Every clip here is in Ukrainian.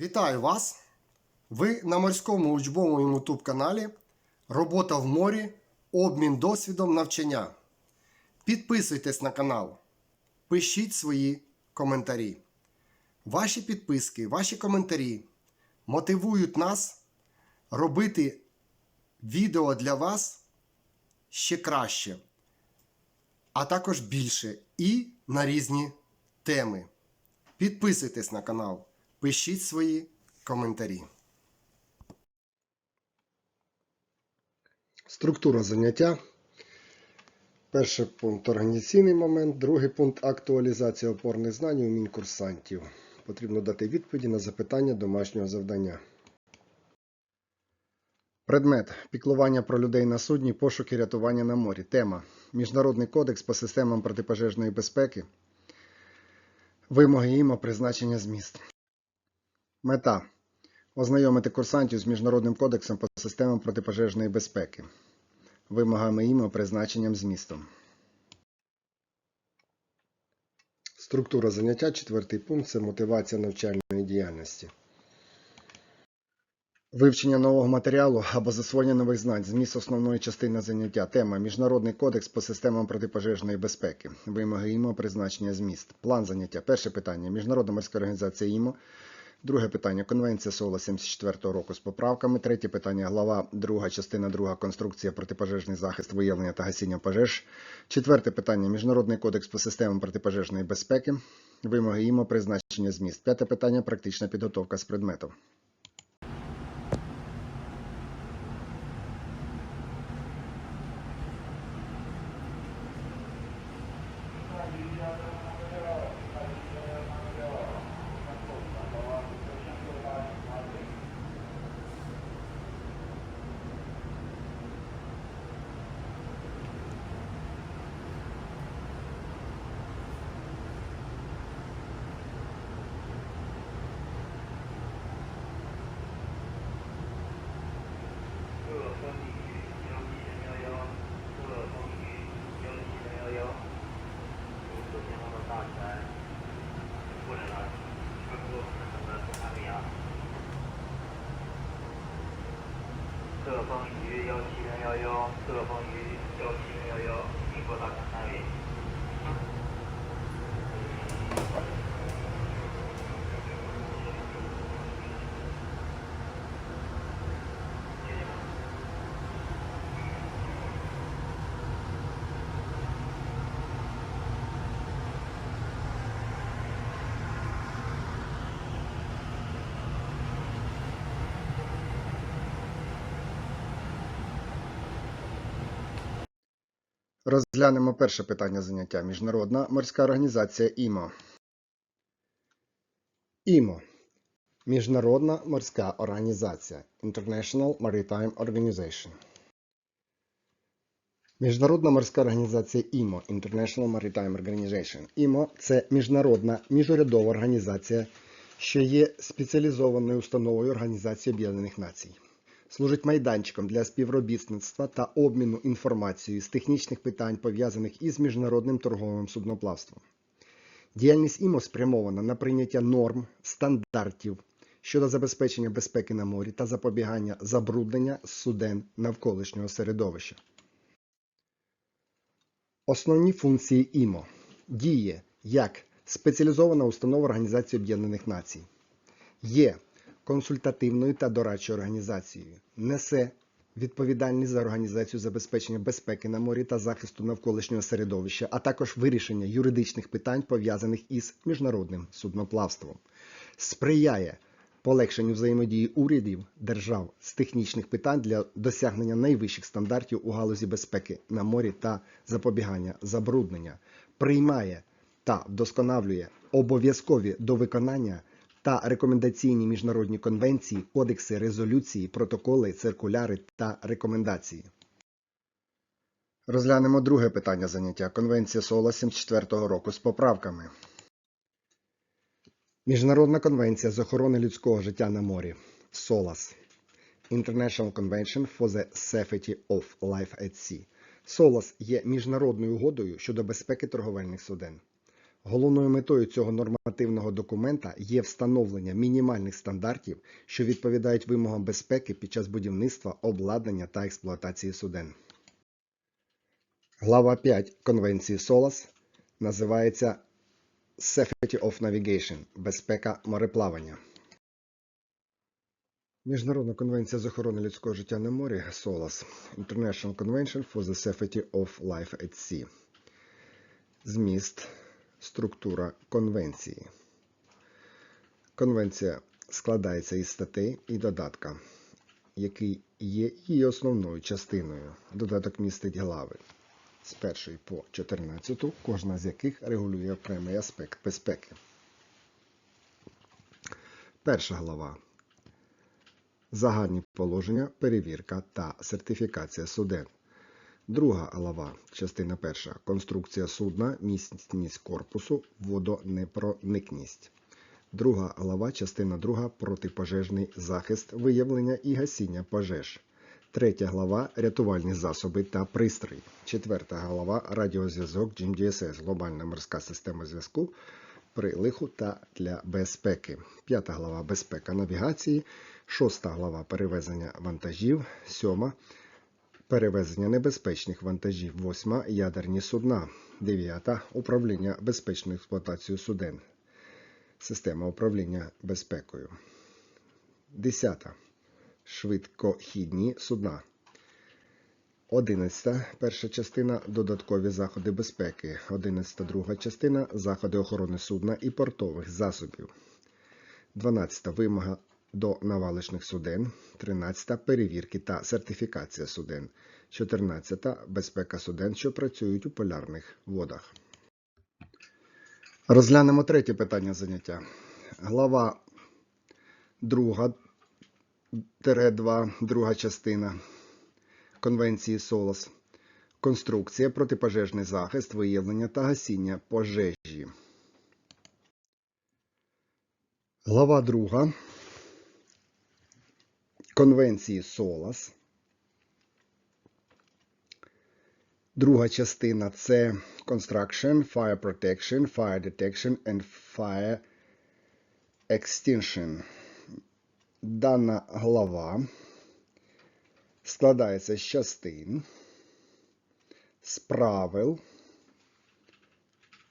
Вітаю вас! Ви на морському учбовому YouTube каналі Робота в морі, обмін досвідом навчання. Підписуйтесь на канал, пишіть свої коментарі. Ваші підписки, ваші коментарі мотивують нас робити відео для вас ще краще, а також більше і на різні теми. Підписуйтесь на канал, пишіть свої коментарі. Структура заняття. Перший пункт організаційний момент, другий пункт актуалізація опорних знань і умінь. Потрібно дати відповіді на запитання домашнього завдання. Предмет піклування про людей на судні, пошуки рятування на морі. Тема Міжнародний кодекс по системам протипожежної безпеки. Вимоги ІМО, призначення зміст. Мета ознайомити курсантів з Міжнародним кодексом по системам протипожежної безпеки. Вимогами ІМО, призначенням змістом. Структура заняття. Четвертий пункт це мотивація навчальної діяльності. Вивчення нового матеріалу або засвоєння нових знань. Зміст основної частини заняття. Тема Міжнародний кодекс по системам протипожежної безпеки. Вимоги ІМО, призначення зміст. План заняття. Перше питання. Міжнародна морська організація ІМО. Друге питання. Конвенція СОЛА 74-го року з поправками. Третє питання. Глава 2, частина 2. Конструкція протипожежний захист, виявлення та гасіння пожеж. Четверте питання. Міжнародний кодекс по системам протипожежної безпеки. Вимоги ІМО, призначення зміст. П'яте питання. Практична підготовка з предмету. 哎呦 Розглянемо перше питання заняття. Міжнародна морська організація ІМО. ІМО. Міжнародна морська організація International Maritime Organization. Міжнародна морська організація ІМО International Maritime Organization. ІМО це міжнародна міжурядова організація, що є спеціалізованою установою Організації Об'єднаних Націй служить майданчиком для співробітництва та обміну інформацією з технічних питань, пов'язаних із міжнародним торговим судноплавством. Діяльність ІМО спрямована на прийняття норм, стандартів щодо забезпечення безпеки на морі та запобігання забруднення суден навколишнього середовища. Основні функції ІМО діє як спеціалізована установа Організації Об'єднаних Націй. Є консультативною та дорадчою організацією, несе відповідальність за організацію забезпечення безпеки на морі та захисту навколишнього середовища, а також вирішення юридичних питань, пов'язаних із міжнародним судноплавством, сприяє полегшенню взаємодії урядів держав з технічних питань для досягнення найвищих стандартів у галузі безпеки на морі та запобігання забруднення, приймає та вдосконалює обов'язкові до виконання та рекомендаційні міжнародні конвенції, кодекси, резолюції, протоколи, циркуляри та рекомендації. Розглянемо друге питання заняття. Конвенція СОЛА 74 року з поправками. Міжнародна конвенція з охорони людського життя на морі. СОЛАС. International Convention for the Safety of Life at Sea. СОЛАС є міжнародною угодою щодо безпеки торговельних суден. Головною метою цього нормативного документа є встановлення мінімальних стандартів, що відповідають вимогам безпеки під час будівництва, обладнання та експлуатації суден. Глава 5 Конвенції СОЛАС називається Safety of Navigation безпека мореплавання. Міжнародна конвенція з охорони людського життя на морі SOLAS International Convention for the Safety of Life at Sea. Зміст, структура конвенції. Конвенція складається із статей і додатка, який є її основною частиною. Додаток містить глави з 1 по 14, кожна з яких регулює окремий аспект безпеки. Перша глава. Загальні положення, перевірка та сертифікація суден. Друга глава, частина перша. Конструкція судна, міцність корпусу, водонепроникність. Друга глава, частина друга. Протипожежний захист, виявлення і гасіння пожеж. Третя глава рятувальні засоби та пристрої. Четверта глава радіозв'язок GMDSS, глобальна морська система зв'язку при лиху та для безпеки. П'ята глава безпека навігації. Шоста глава перевезення вантажів. Сьома перевезення небезпечних вантажів. Восьма ядерні судна. Дев'ята управління безпечною експлуатацією суден. Система управління безпекою. Десята швидкохідні судна. 11. Перша частина додаткові заходи безпеки. 11. Друга частина заходи охорони судна і портових засобів. 12. Вимога до навалишних суден. 13. Перевірки та сертифікація суден. 14. Безпека суден, що працюють у полярних водах. Розглянемо третє питання заняття. Глава 2 2, друга частина Конвенції СОЛАС. Конструкція, протипожежний захист, виявлення та гасіння пожежі. Глава 2 Конвенції СОЛАС. Друга частина це Construction, Fire Protection, Fire Detection and Fire Extinction. Дана глава складається з частин, з правил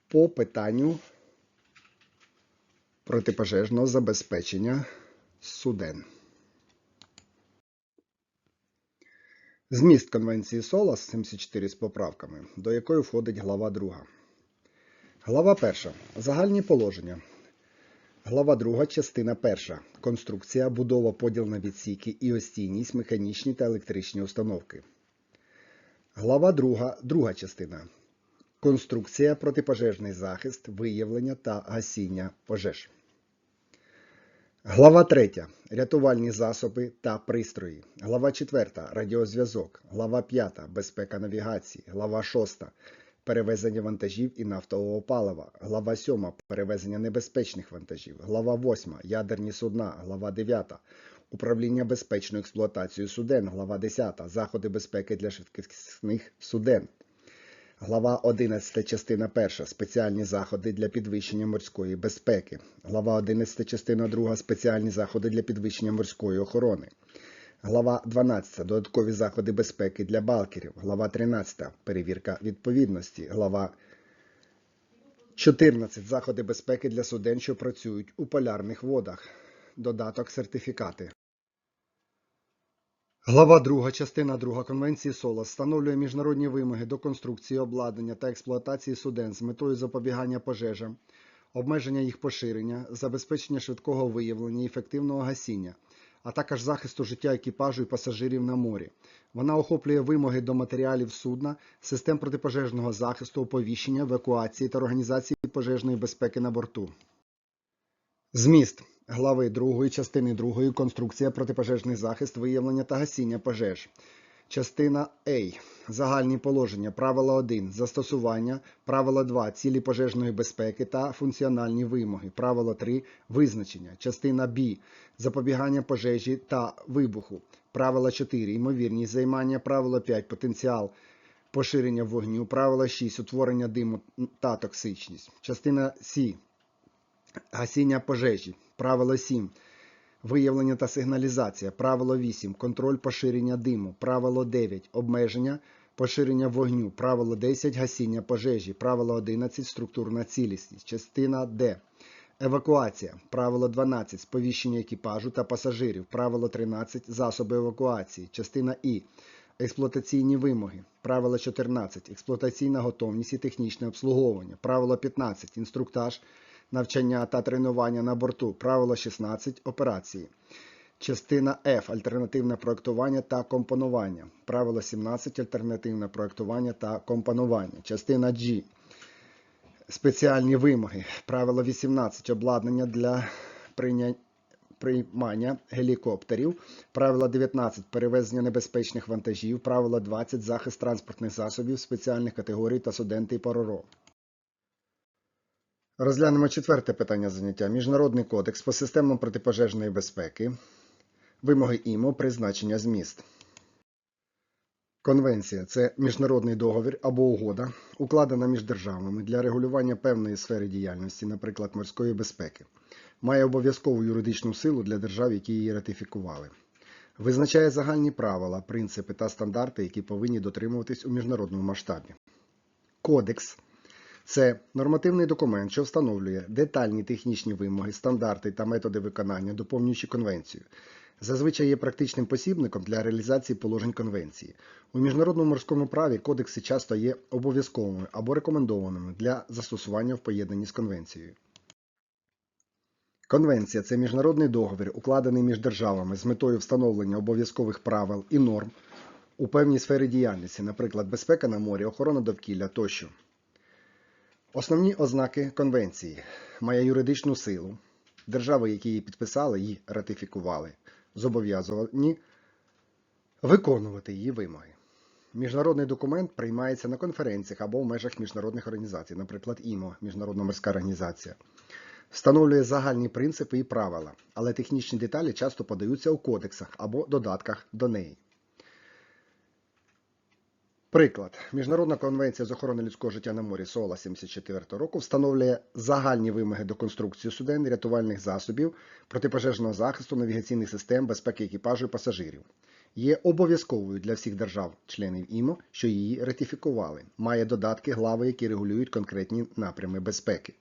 по питанню протипожежного забезпечення суден. Зміст Конвенції СОЛАС 74 з поправками, до якої входить глава 2. Глава 1. Загальні положення. Глава 2, частина 1. Конструкція, будова, поділ на відсіки і остійність, механічні та електричні установки. Глава 2, друга частина. Конструкція, протипожежний захист, виявлення та гасіння пожеж. Глава 3. Рятувальні засоби та пристрої. Глава 4. Радіозв'язок. Глава 5. Безпека навігації. Глава 6. Перевезення вантажів і нафтового палива. Глава 7. Перевезення небезпечних вантажів. Глава 8. Ядерні судна. Глава 9. Управління безпечною експлуатацією суден. Глава 10. Заходи безпеки для швидкісних суден. Глава 11, частина 1. Спеціальні заходи для підвищення морської безпеки. Глава 11, частина 2. Спеціальні заходи для підвищення морської охорони. Глава 12. Додаткові заходи безпеки для балкерів. Глава 13. Перевірка відповідності. Глава 14. Заходи безпеки для суден, що працюють у полярних водах. Додаток сертифікати. Глава 2, частина 2 Конвенції СОЛАС встановлює міжнародні вимоги до конструкції, обладнання та експлуатації суден з метою запобігання пожежам, обмеження їх поширення, забезпечення швидкого виявлення і ефективного гасіння, а також захисту життя екіпажу і пасажирів на морі. Вона охоплює вимоги до матеріалів судна, систем протипожежного захисту, оповіщення, евакуації та організації пожежної безпеки на борту. Зміст глави 2 частини 2 конструкція протипожежний захист, виявлення та гасіння пожеж. Частина А. Загальні положення. Правила 1. Застосування. Правила 2. Цілі пожежної безпеки та функціональні вимоги. Правило 3. Визначення. Частина Б. Запобігання пожежі та вибуху. Правила 4. Ймовірність займання. Правило 5. Потенціал поширення вогню. Правило 6. Утворення диму та токсичність. Частина С. Гасіння пожежі. Правило 7. Виявлення та сигналізація. Правило 8. Контроль поширення диму. Правило 9. Обмеження поширення вогню. Правило 10. Гасіння пожежі. Правило 11. Структурна цілісність. Частина Д. Евакуація. Правило 12. Сповіщення екіпажу та пасажирів. Правило 13. Засоби евакуації. Частина І. Експлуатаційні вимоги. Правило 14. Експлуатаційна готовність і технічне обслуговування. Правило 15. Інструктаж, навчання та тренування на борту. Правило 16. Операції. Частина F. Альтернативне проектування та компонування. Правило 17. Альтернативне проектування та компонування. Частина G. Спеціальні вимоги. Правило 18. Обладнання для приймання гелікоптерів. Правило 19. Перевезення небезпечних вантажів. Правило 20. Захист транспортних засобів спеціальних категорій та суден і РОРО. Розглянемо четверте питання заняття. Міжнародний кодекс по системам протипожежної безпеки. Вимоги ІМО, призначення зміст. Конвенція це міжнародний договір або угода, укладена між державами для регулювання певної сфери діяльності, наприклад, морської безпеки. Має обов'язкову юридичну силу для держав, які її ратифікували. Визначає загальні правила, принципи та стандарти, які повинні дотримуватись у міжнародному масштабі. Кодекс це нормативний документ, що встановлює детальні технічні вимоги, стандарти та методи виконання, доповнюючи конвенцію. Зазвичай є практичним посібником для реалізації положень конвенції. У міжнародному морському праві кодекси часто є обов'язковими або рекомендованими для застосування в поєднанні з конвенцією. Конвенція це міжнародний договір, укладений між державами з метою встановлення обов'язкових правил і норм у певній сфері діяльності, наприклад, безпека на морі, охорона довкілля тощо. Основні ознаки конвенції має юридичну силу. Держави, які її підписали і ратифікували, зобов'язані виконувати її вимоги. Міжнародний документ приймається на конференціях або в межах міжнародних організацій, наприклад, ІМО, Міжнародна морська організація. Встановлює загальні принципи і правила, але технічні деталі часто подаються у кодексах або додатках до неї. Приклад. Міжнародна конвенція з охорони людського життя на морі СОЛА 74 року встановлює загальні вимоги до конструкції суден, рятувальних засобів, протипожежного захисту, навігаційних систем, безпеки екіпажу і пасажирів. Є обов'язковою для всіх держав-членів ІМО, що її ратифікували. Має додатки глави, які регулюють конкретні напрями безпеки.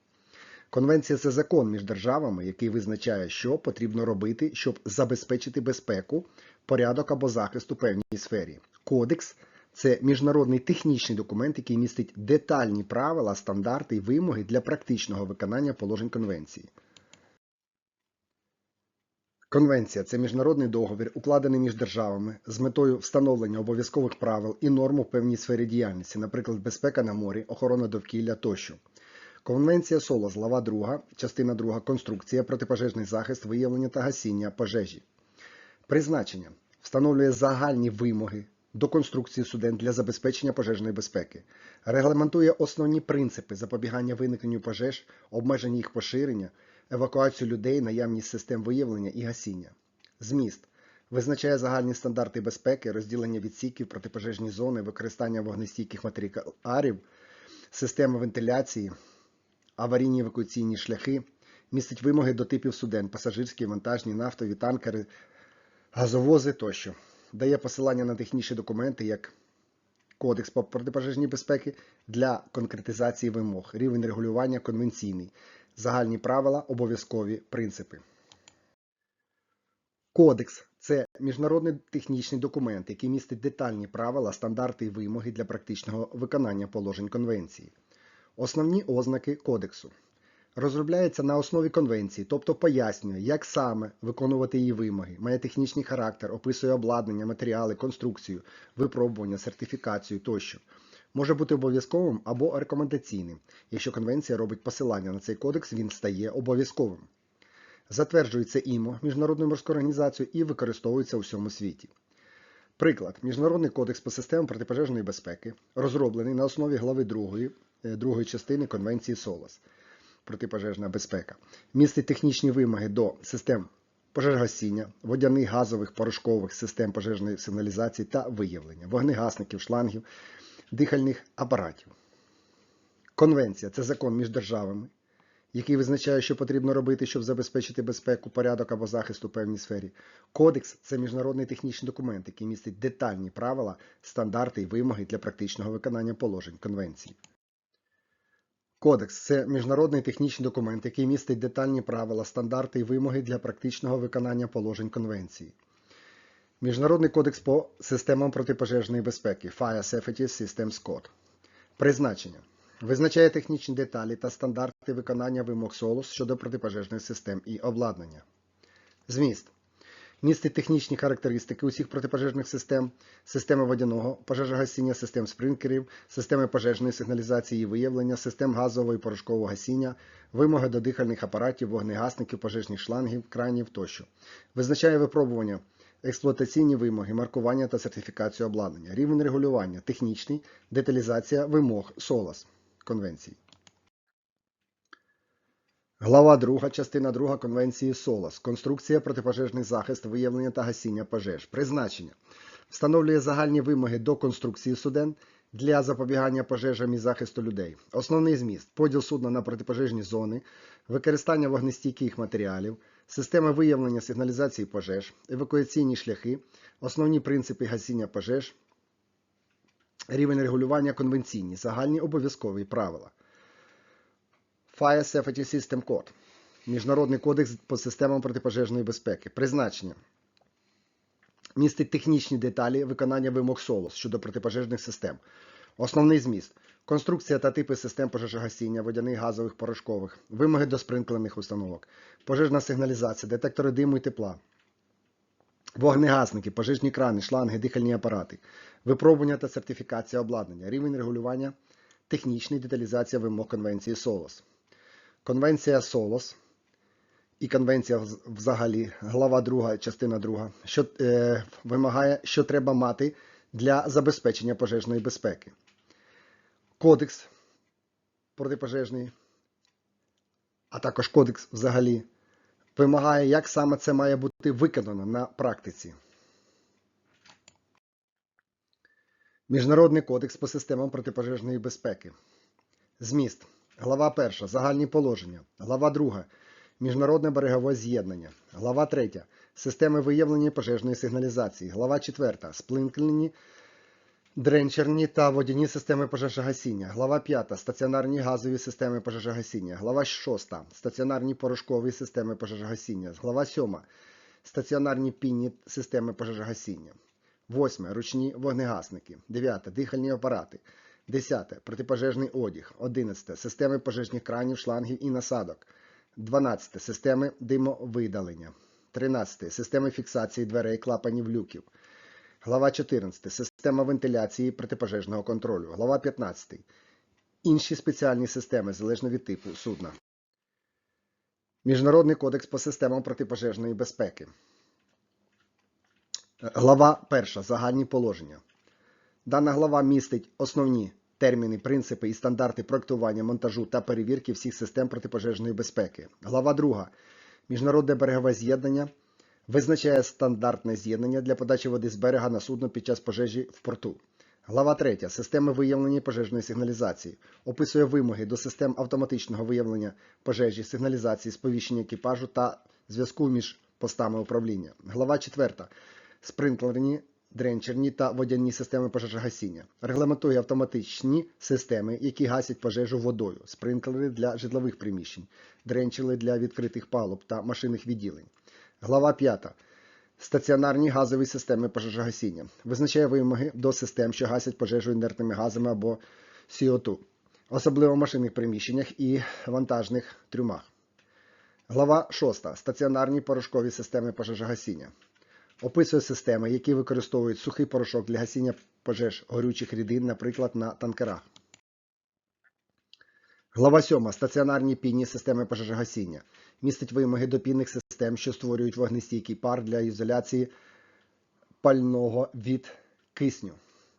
Конвенція це закон між державами, який визначає, що потрібно робити, щоб забезпечити безпеку, порядок або захист у певній сфері. Кодекс це міжнародний технічний документ, який містить детальні правила, стандарти і вимоги для практичного виконання положень конвенції. Конвенція це міжнародний договір, укладений між державами з метою встановлення обов'язкових правил і норм у певній сфері діяльності, наприклад, безпека на морі, охорона довкілля тощо. Конвенція СОЛАС, глава 2, частина 2, конструкція, протипожежний захист, виявлення та гасіння пожежі. Призначення встановлює загальні вимоги до конструкції суден для забезпечення пожежної безпеки, регламентує основні принципи запобігання виникненню пожеж, обмеження їх поширення, евакуацію людей, наявність систем виявлення і гасіння. Зміст визначає загальні стандарти безпеки, розділення відсіків, протипожежні зони, використання вогнестійких матеріалів, системи вентиляції, аварійні евакуаційні шляхи, містить вимоги до типів суден, пасажирські, вантажні, нафтові, танкери, газовози тощо. Дає посилання на технічні документи, як Кодекс по протипожежній безпеки для конкретизації вимог, рівень регулювання конвенційний, загальні правила, обов'язкові принципи. Кодекс це міжнародний технічний документ, який містить детальні правила, стандарти і вимоги для практичного виконання положень конвенції. Основні ознаки кодексу. Розробляється на основі конвенції, тобто пояснює, як саме виконувати її вимоги, має технічний характер, описує обладнання, матеріали, конструкцію, випробування, сертифікацію тощо. Може бути обов'язковим або рекомендаційним. Якщо конвенція робить посилання на цей кодекс, він стає обов'язковим. Затверджується ІМО, Міжнародною морською організацією, і використовується у всьому світі. Приклад. Міжнародний кодекс по системам протипожежної безпеки, розроблений на основі глави 2, другої частини Конвенції СОЛАС протипожежна безпека, містить технічні вимоги до систем пожежгасіння, водяних, газових, порошкових систем пожежної сигналізації та виявлення, вогнегасників, шлангів, дихальних апаратів. Конвенція це закон між державами, який визначає, що потрібно робити, щоб забезпечити безпеку, порядок або захист у певній сфері. Кодекс це міжнародний технічний документ, який містить детальні правила, стандарти і вимоги для практичного виконання положень конвенції. Кодекс це міжнародний технічний документ, який містить детальні правила, стандарти і вимоги для практичного виконання положень конвенції. Міжнародний кодекс по системам протипожежної безпеки Fire Safety Systems Code. Призначення. Визначає технічні деталі та стандарти виконання вимог СОЛОС щодо протипожежних систем і обладнання. Зміст. Містить технічні характеристики усіх протипожежних систем, системи водяного, пожежогасіння, систем спринкерів, системи пожежної сигналізації і виявлення, систем газового і порошкового гасіння, вимоги до дихальних апаратів, вогнегасників, пожежних шлангів, кранів тощо. Визначає випробування, експлуатаційні вимоги, маркування та сертифікацію обладнання, рівень регулювання, технічний, деталізація вимог СОЛАС конвенції. Глава 2, частина 2 Конвенції СОЛАС. Конструкція, протипожежний захист, виявлення та гасіння пожеж. Призначення. Встановлює загальні вимоги до конструкції суден для запобігання пожежам і захисту людей. Основний зміст поділ судна на протипожежні зони, використання вогнестійких матеріалів, системи виявлення сигналізації пожеж, евакуаційні шляхи, основні принципи гасіння пожеж, рівень регулювання конвенційні, загальні обов'язкові правила. Fire Safety System Code. Міжнародний кодекс по системам протипожежної безпеки. Призначення. Містить технічні деталі виконання вимог СОЛОС щодо протипожежних систем. Основний зміст. Конструкція та типи систем пожежогасіння, водяних, газових, порошкових, вимоги до спринклених установок, пожежна сигналізація, детектори диму і тепла, вогнегасники, пожежні крани, шланги, дихальні апарати, випробування та сертифікація обладнання, рівень регулювання, технічний деталізація вимог Конвенції СОЛОС. Конвенція СОЛОС і конвенція взагалі, глава 2, частина 2, що е, вимагає, що треба мати для забезпечення пожежної безпеки. Кодекс протипожежний, а також кодекс взагалі, вимагає, як саме це має бути виконано на практиці. Міжнародний кодекс по системам протипожежної безпеки. Зміст. Глава 1. Загальні положення. Глава 2. Міжнародне берегове з'єднання. Глава 3. Системи виявлення пожежної сигналізації. Глава 4. Сплинклені, дренчерні та водяні системи пожежогасіння. Глава 5. Стаціонарні газові системи пожежогасіння. Глава 6. Стаціонарні порошкові системи пожежогасіння. Глава 7. Стаціонарні пінні системи пожежогасіння. 8. Ручні вогнегасники. 9. Дихальні апарати. 10. Протипожежний одяг. 11. Системи пожежних кранів, шлангів і насадок. 12. Системи димовидалення. 13. Системи фіксації дверей, клапанів, люків. Глава 14. Система вентиляції протипожежного контролю. Глава 15. Інші спеціальні системи залежно від типу судна. Міжнародний кодекс по системам протипожежної безпеки. Глава 1. Загальні положення. Дана глава містить основні терміни, принципи і стандарти проектування, монтажу та перевірки всіх систем протипожежної безпеки. Глава 2. Міжнародне берегове з'єднання визначає стандартне з'єднання для подачі води з берега на судно під час пожежі в порту. Глава 3. Системи виявлення пожежної сигналізації. Описує вимоги до систем автоматичного виявлення пожежі, сигналізації, сповіщення екіпажу та зв'язку між постами управління. Глава 4. Спринклерні, дренчерні та водяні системи пожежогасіння. Регламентує автоматичні системи, які гасять пожежу водою, спринклери для житлових приміщень, дренчери для відкритих палуб та машинних відділень. Глава 5. Стаціонарні газові системи пожежогасіння. Визначає вимоги до систем, що гасять пожежу інертними газами або CO2, особливо в машинних приміщеннях і вантажних трюмах. Глава 6. Стаціонарні порошкові системи пожежогасіння. Описує системи, які використовують сухий порошок для гасіння пожеж горючих рідин, наприклад, на танкерах. Глава 7. Стаціонарні пінні системи пожежогасіння. Містить вимоги до пінних систем, що створюють вогнестійкий пар для ізоляції пального від кисню.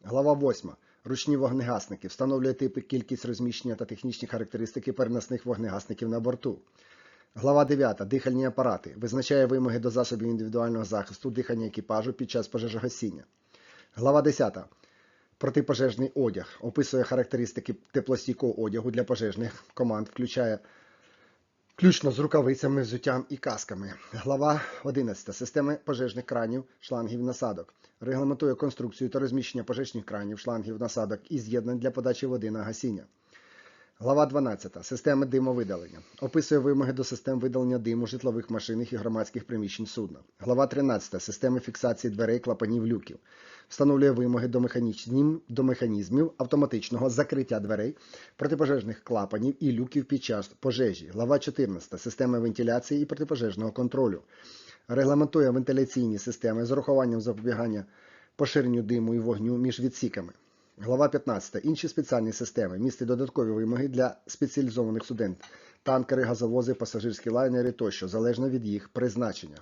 Глава 8. Ручні вогнегасники. Встановлює типи, кількість розміщення та технічні характеристики переносних вогнегасників на борту. Глава 9. Дихальні апарати. Визначає вимоги до засобів індивідуального захисту дихання екіпажу під час пожежогасіння. Глава 10. Протипожежний одяг описує характеристики теплостійкого одягу для пожежних команд, включає включно з рукавицями, взуттям і касками. Глава 11. Системи пожежних кранів, шлангів насадок. Регламентує конструкцію та розміщення пожежних кранів, шлангів насадок і з'єднань для подачі води на гасіння. Глава 12. Системи димовидалення. Описує вимоги до систем видалення диму житлових машин і громадських приміщень судна. Глава 13. Системи фіксації дверей, клапанів, люків. Встановлює вимоги до механізмів, до механізмів автоматичного закриття дверей, протипожежних клапанів і люків під час пожежі. Глава 14. Системи вентиляції і протипожежного контролю. Регламентує вентиляційні системи з урахуванням запобігання поширенню диму і вогню між відсіками. Глава 15. Інші спеціальні системи містять додаткові вимоги для спеціалізованих суден, танкери, газовози, пасажирські лайнери тощо, залежно від їх призначення.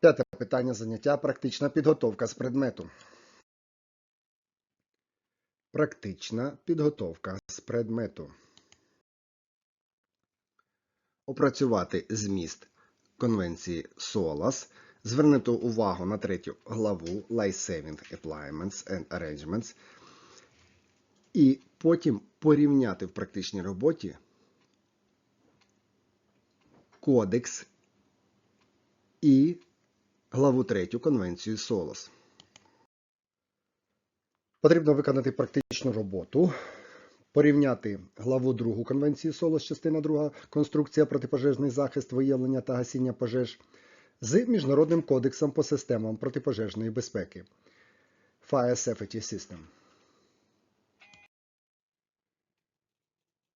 П'яте питання заняття практична підготовка з предмету. Практична підготовка з предмету. Опрацювати зміст Конвенції SOLAS. Звернути увагу на третю главу Saving Appliances and Arrangements. І потім порівняти в практичній роботі кодекс і главу 3 Конвенції СОЛОС. Потрібно виконати практичну роботу, порівняти главу 2 Конвенції СОЛОС, частина 2 Конструкція протипожежний захист, виявлення та гасіння пожеж з Міжнародним кодексом по системам протипожежної безпеки Fire Safety System.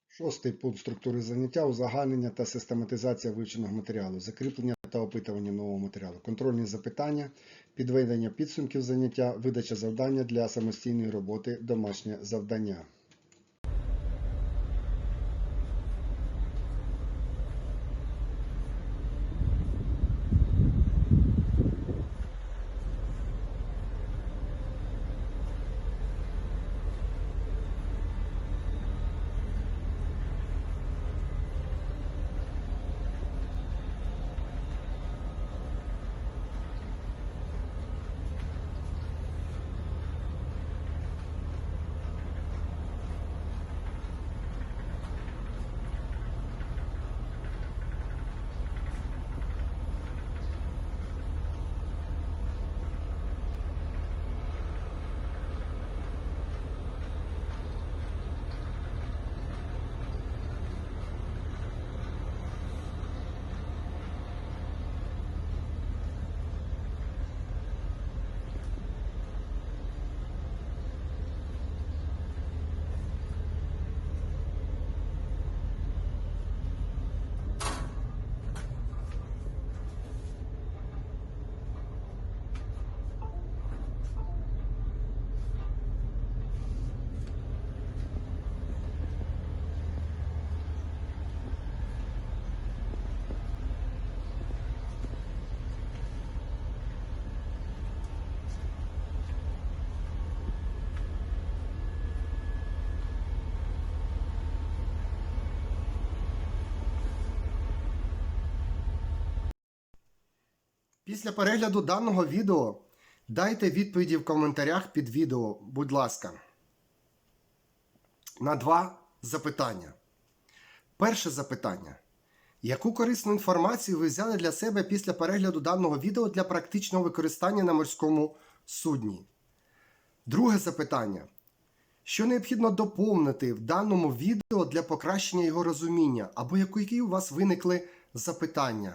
Шостий пункт структури заняття узагальнення та систематизація вивченого матеріалу, закріплення та опитування нового матеріалу, контрольні запитання, підведення підсумків заняття, видача завдання для самостійної роботи, домашнє завдання. Після перегляду даного відео дайте відповіді в коментарях під відео, будь ласка. На два запитання. Перше запитання. Яку корисну інформацію ви взяли для себе після перегляду даного відео для практичного використання на морському судні? Друге запитання. Що необхідно доповнити в даному відео для покращення його розуміння, або які у вас виникли запитання?